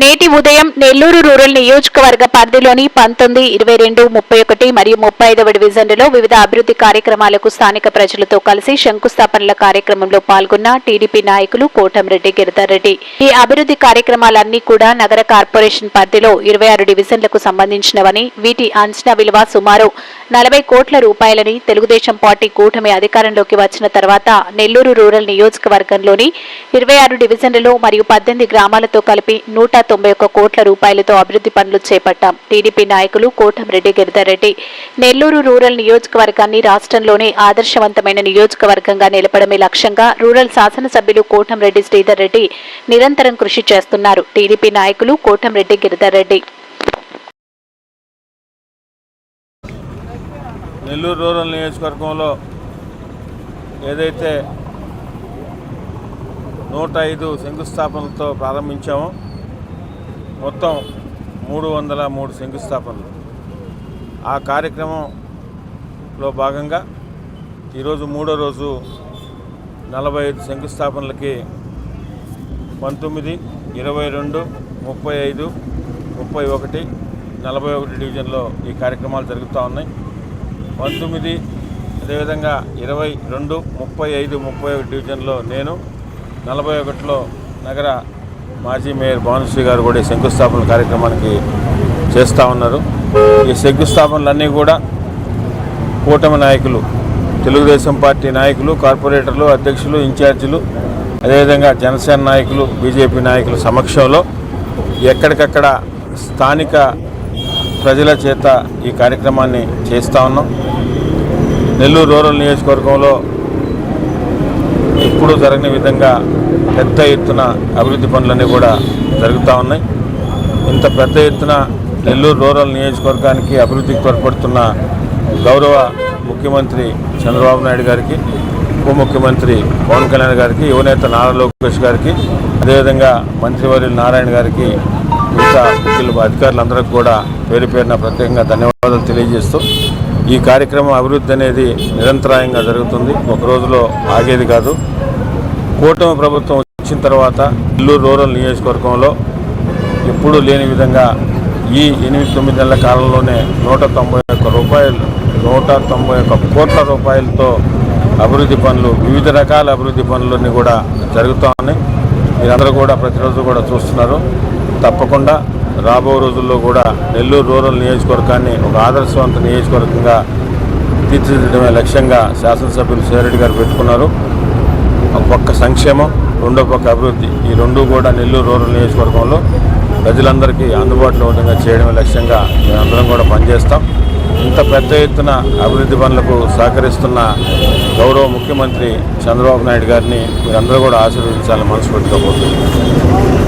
నేటి ఉదయం నెల్లూరు రూరల్ నియోజకవర్గ పరిధిలోని పంతొమ్మిది ఇరవై రెండు ముప్పై ఒకటి మరియు ముప్పై ఐదవ డివిజన్లలో వివిధ అభివృద్ధి కార్యక్రమాలకు స్థానిక ప్రజలతో కలిసి శంకుస్థాపనల కార్యక్రమంలో పాల్గొన్న టీడీపీ నాయకులు కోటంరెడ్డి గిరిధర్ రెడ్డి. ఈ అభివృద్ధి కార్యక్రమాలన్నీ కూడా నగర కార్పొరేషన్ పరిధిలో ఇరవై ఆరు డివిజన్లకు సంబంధించినవని వీటి అంచనా విలువ సుమారు నలభై కోట్ల రూపాయలని తెలుగుదేశం పార్టీ కూటమి అధికారంలోకి వచ్చిన తర్వాత నెల్లూరు రూరల్ నియోజకవర్గంలోని ఇరవై ఆరు డివిజన్లలో మరియు పద్దెనిమిది గ్రామాలతో కలిపి నూట తొంభై ఒక్క కోట్ల రూపాయలతో అభివృద్ధి పనులు చేపట్టాం. టీడీపీ నాయకులు కోటంరెడ్డి గిరిధర్ రెడ్డి నెల్లూరు రూరల్ నియోజకవర్గాన్ని రాష్ట్రంలోనే ఆదర్శవంతమైన నియోజకవర్గంగా నిలపడమే లక్ష్యంగా రూరల్ శాసనసభ్యులు కోటంరెడ్డి శ్రీధర్ రెడ్డి నిరంతరం కృషి చేస్తున్నారు. టీడీపీ నాయకులు కోటంరెడ్డి గిరిధర్ నెల్లూరు రూరల్ నియోజకవర్గంలో ఏదైతే నూట ఐదు శంకుస్థాపనలతో ప్రారంభించామో మొత్తం మూడు వందల మూడు శంకుస్థాపనలు. ఆ కార్యక్రమంలో భాగంగా ఈరోజు మూడో రోజు నలభై ఐదు శంకుస్థాపనలకి పంతొమ్మిది ఇరవై రెండు ముప్పై ఐదు ముప్పై ఒకటి నలభై ఒకటి డివిజన్లో ఈ కార్యక్రమాలు జరుగుతూ ఉన్నాయి. పంతొమ్మిది అదేవిధంగా ఇరవై రెండు ముప్పై ఐదు ముప్పై ఒకటి డివిజన్లో నేను నలభై ఒకటిలో నగర మాజీ మేయర్ భానుశ్రీ గారు కూడా ఈ శంకుస్థాపన కార్యక్రమానికి చేస్తూ ఉన్నారు. ఈ శంకుస్థాపనలన్నీ కూడా కూటమి నాయకులు తెలుగుదేశం పార్టీ నాయకులు కార్పొరేటర్లు అధ్యక్షులు ఇన్ఛార్జీలు అదేవిధంగా జనసేన నాయకులు బీజేపీ నాయకుల సమక్షంలో ఎక్కడికక్కడ స్థానిక ప్రజల చేత ఈ కార్యక్రమాన్ని చేస్తూ ఉన్నాం. నెల్లూరు రూరల్ నియోజకవర్గంలో ఎప్పుడూ జరగని విధంగా పెద్ద ఎత్తున అభివృద్ధి పనులన్నీ కూడా జరుగుతూ ఉన్నాయి. ఇంత పెద్ద ఎత్తున నెల్లూరు రూరల్ నియోజకవర్గానికి అభివృద్ధికి తోడ్పడుతున్న గౌరవ ముఖ్యమంత్రి చంద్రబాబు నాయుడు గారికి ఉప ముఖ్యమంత్రి పవన్ కళ్యాణ్ గారికి యువనేత నారా లోకేష్ గారికి అదేవిధంగా మంత్రివర్యులు నారాయణ గారికి మిగతా ముఖ్యులు అధికారులందరికీ కూడా పేరు పేరున ప్రత్యేకంగా ధన్యవాదాలు తెలియజేస్తూ ఈ కార్యక్రమం అభివృద్ధి అనేది నిరంతరాయంగా జరుగుతుంది. ఒక రోజులో ఆగేది కాదు. కూటమి ప్రభుత్వం వచ్చిన తర్వాత నెల్లూరు రూరల్ నియోజకవర్గంలో ఎప్పుడూ లేని విధంగా ఈ ఎనిమిది తొమ్మిది నెలల కాలంలోనే నూట తొంభై ఒక్క రూపాయలు నూట తొంభై ఒక్క కోట్ల రూపాయలతో అభివృద్ధి పనులు వివిధ రకాల అభివృద్ధి పనులన్నీ కూడా జరుగుతూ ఉన్నాయి. మీరందరూ కూడా ప్రతిరోజు కూడా చూస్తున్నారు. తప్పకుండా రాబో రోజుల్లో కూడా నెల్లూరు రూరల్ నియోజకవర్గాన్ని ఒక ఆదర్శవంత నియోజకవర్గంగా తీర్చిదిద్దడమే లక్ష్యంగా శాసనసభ్యులు సేరెడ్డి గారు పెట్టుకున్నారు. ఒక పక్క సంక్షేమం రెండో పక్క అభివృద్ధి ఈ రెండు కూడా నెల్లూరు రూరల్ నియోజకవర్గంలో ప్రజలందరికీ అందుబాటులో ఉండగా చేయడమే లక్ష్యంగా మేమందరం కూడా పనిచేస్తాం. ఇంత పెద్ద ఎత్తున అభివృద్ధి పనులకు సహకరిస్తున్న గౌరవ ముఖ్యమంత్రి చంద్రబాబు నాయుడు గారిని మీరందరూ కూడా ఆశీర్వదించాలని మనస్ఫూర్తిగా కోరుతున్నాను